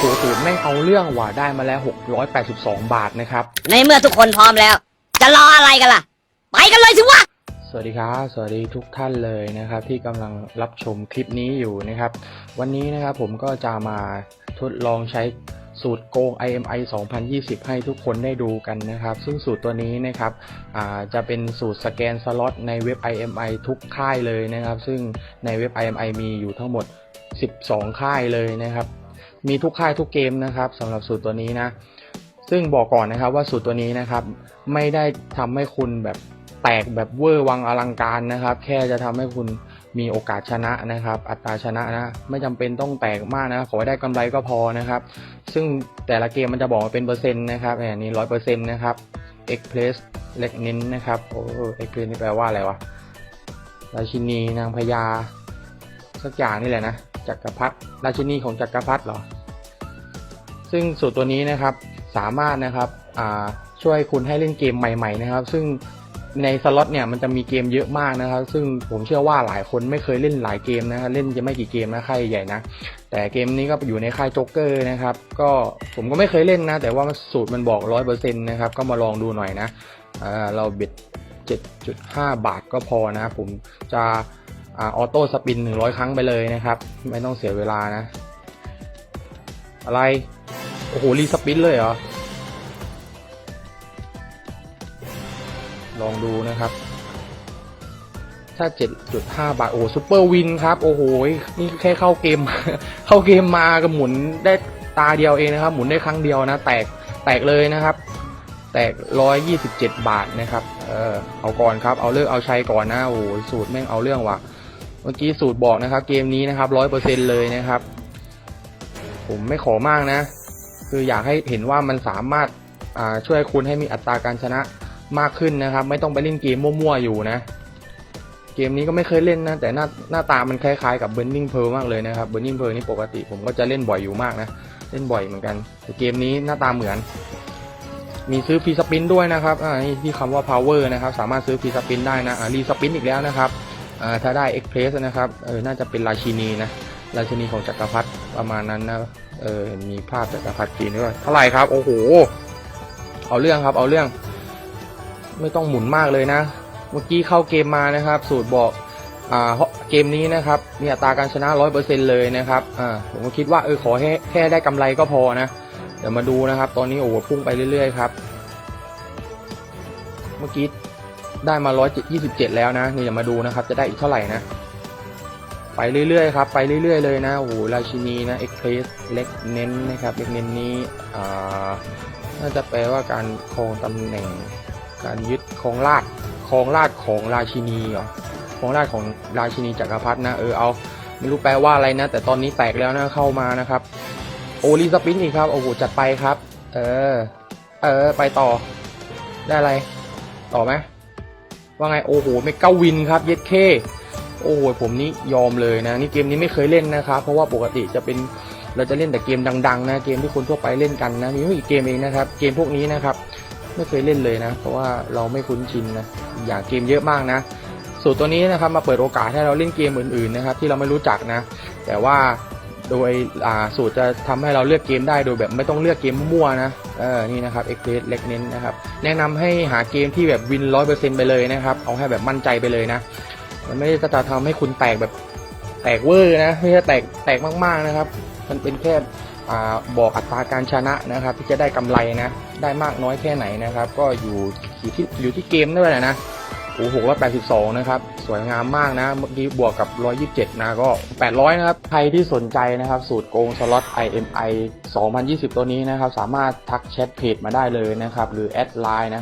โหสูตรไม่งเอาเรื่องว่ะได้มาแล้ว 682 บาทนะครับ ในเมื่อทุกคนพร้อมแล้ว จะรออะไรกันล่ะ ไปกันเลยสิวะ สวัสดีครับ สวัสดีทุกท่านเลยนะครับ ที่กำลังรับชมคลิปนี้อยู่นะครับ วันนี้นะครับผมก็จะมาทดลองใช้สูตรโกง IMI 2020 ให้ทุกคนได้ดูกันนะครับ ซึ่งสูตรตัวนี้นะครับอ่าจะเป็นสูตรสแกนสล็อตในเว็บ IMI ทุกค่ายเลยนะครับ ซึ่งในเว็บ IMI มีอยู่ทั้งหมด 12 ค่ายเลยนะครับ มีทุกค่ายทุกเกมนะครับสำหรับสูตรตัวนี้นะ ซึ่งบอกก่อนนะครับว่าสูตรตัวนี้นะครับ ไม่ได้ทำให้คุณแบบแตกแบบเวอร์วังอลังการนะครับ แค่จะทำให้คุณมีโอกาสชนะนะครับ อัตราชนะนะ ไม่จำเป็นต้องแตกมากนะ ขอให้ได้กำไรก็พอนะครับ ซึ่งแต่ละเกมมันจะบอกเป็นเปอร์เซ็นต์นะครับอันนี้ร้อยเปอร์เซ็นต์นะครับ Express เล็กน้นนะครับโอ้ Express นี่แปลว่าอะไรวะราชินีนางพญาสักอย่างนี่แหละนะ จักรพรรดิราชินีของจักรพรรดิเหรอ ซึ่งสูตรตัวนี้นะครับสามารถนะครับช่วยคุณให้เล่นเกมใหม่ ๆ นะครับ ซึ่งในสล็อตเนี่ยมันจะมีเกมเยอะมากนะครับ ซึ่งผมเชื่อว่าหลายคนไม่เคยเล่นหลายเกมนะครับเล่นจะไม่กี่เกมนะค่ายใหญ่นะแต่เกมนี้ก็อยู่ในค่ายโจ๊กเกอร์นะครับ ก็ผมก็ไม่เคยเล่นนะ แต่ว่าสูตรมันบอกร้อยเปอร์เซ็นต์นะครับ ก็มาลองดูหน่อยนะอ่าเราเบ็ด7.5 บาทก็พอนะ ผมจะ ออโต้สปิน 100 ครั้งไปเลยนะครับ ไม่ต้องเสียเวลานะ อะไร โอ้โห รีสปินเลยเหรอ ลองดูนะครับ ถ้า 7.5 บาท โอ้ซูเปอร์วินครับ โอ้โห นี่แค่เข้าเกม เข้าเกมมาก็หมุนได้ตาเดียวเองนะครับ หมุนได้ครั้งเดียวนะ แตก แตกเลยนะครับแตก 127 บาทนะครับ เออเอาก่อนครับ เอาเลือกเอาใช้ก่อนนะ โอ้โห สูตรแม่งเอาเรื่องว่ะ เมื่อกี้สูตรบอกนะครับ เกมนี้นะครับ100%เปอร์เซ็นเลยนะครับ ผมไม่ขอมากนะ คืออยากให้เห็นว่ามันสามารถช่วยคุณให้มีอัตราการชนะมากขึ้นนะครับ ไม่ต้องไปเล่นเกมมั่วๆอยู่นะ เกมนี้ก็ไม่เคยเล่นนะ แต่หน้าหน้าตามันคล้ายๆกับ Burning Pearl มากเลยนะครับ Burning Pearl นี่ปกติผมก็จะเล่นบ่อยอยู่มากนะ เล่นบ่อยเหมือนกัน แต่เกมนี้หน้าตาเหมือน มีซื้อฟรีสปินด้วยนะครับอ่านี่ที่คำว่า power นะครับ สามารถซื้อฟรีสปินได้นะอ่ารีสปินอีกแล้วนะครับ อ่าถ้าได้ express นะครับเออน่าจะเป็นราชินีนะราชินีของจักรพรรดิประมาณนั้นนะเออมีภาพจักรพรรดิจีนด้วยเท่าไหร่ครับ โอ้โห เอาเรื่องครับ เอาเรื่อง ไม่ต้องหมุนมากเลยนะ เมื่อกี้เข้าเกมมานะครับ สูตรบอกอ่าเกมนี้นะครับมีอัตราการชนะร้อยเปอร์เซ็นเลยนะครับอ่าผมก็คิดว่าเออขอแค่แค่ได้กำไรก็พอนะเดี๋ยวมาดูนะครับ ตอนนี้โอ้โหพุ่งไปเรื่อยๆครับ เมื่อกี้ ได้มาร้อยยี่สิบเจ็ดแล้วนะนี่เดี๋ยมาดูนะครับ จะได้อีกเท่าไหร่นะ ไปเรื่อยๆครับ ไปเรื่อยๆเลยนะ โอ้โหราชินีนะเอ็กเพรสเล็กเน้นนะครับเล็กเน้นนี้อ่าน่าจะแปลว่าการครองตำแหน่ง การยึดครองราชครองราชของราชินีเหรอครองราชของราชินีจักรพรรดินะ เออ เอาไม่รู้แปลว่าอะไรนะ แต่ตอนนี้แตกแล้วนะ เข้ามานะครับ โอรีสปินอีกครับ โอ้โห จัดไปครับ เออ เออ ไปต่อ ได้อะไร ต่อไหม ว่าไงโอ้โหไม่ก้าวินครับเย็ดเคโอ้โหผมนี่ยอมเลยนะนี่เกมนี้ไม่เคยเล่นนะครับเพราะว่าปกติจะเป็นเราจะเล่นแต่เกมดัง ๆ นะเกมที่คนทั่วไปเล่นกันนะมีไม่กี่เกมเองนะครับ เกมพวกนี้นะครับ ไม่เคยเล่นเลยนะ เพราะว่าเราไม่คุ้นชินนะอย่างเกมเยอะมากนะสูตรตัวนี้นะครับมาเปิดโอกาสให้เราเล่นเกมอื่นๆนะครับ ที่เราไม่รู้จักนะ แต่ว่า โดยสูตรจะทำให้เราเลือกเกมได้โดยแบบไม่ต้องเลือกเกมมั่วนะเออนี่นะครับเอ็กเพรสเล็กเน้นนะครับแนะนำให้หาเกมที่แบบวินร้อยเปอร์เซ็นไปเลยนะครับ เอาให้แบบมั่นใจไปเลยนะ มันไม่ได้จะทำให้คุณแตกแบบแตกเวอร์นะไม่ใช่แตกแตกมากๆนะครับ มันเป็นแค่บอกอัตราการชนะนะครับ ที่จะได้กำไรนะ ได้มากน้อยแค่ไหนนะครับ ก็อยู่อยู่ที่อยู่ที่เกมด้วยแหละนะ โอ้โหว่า82นะครับ สวยงามมากนะ เมื่อกี้บวกกับ127นะก็800นะครับ ใครที่สนใจนะครับ สูตรโกงสล็อต IMI 2020 ตัวนี้นะครับ สามารถทักแชทเพจมาได้เลยนะครับ หรือแอดไลน์นะครับ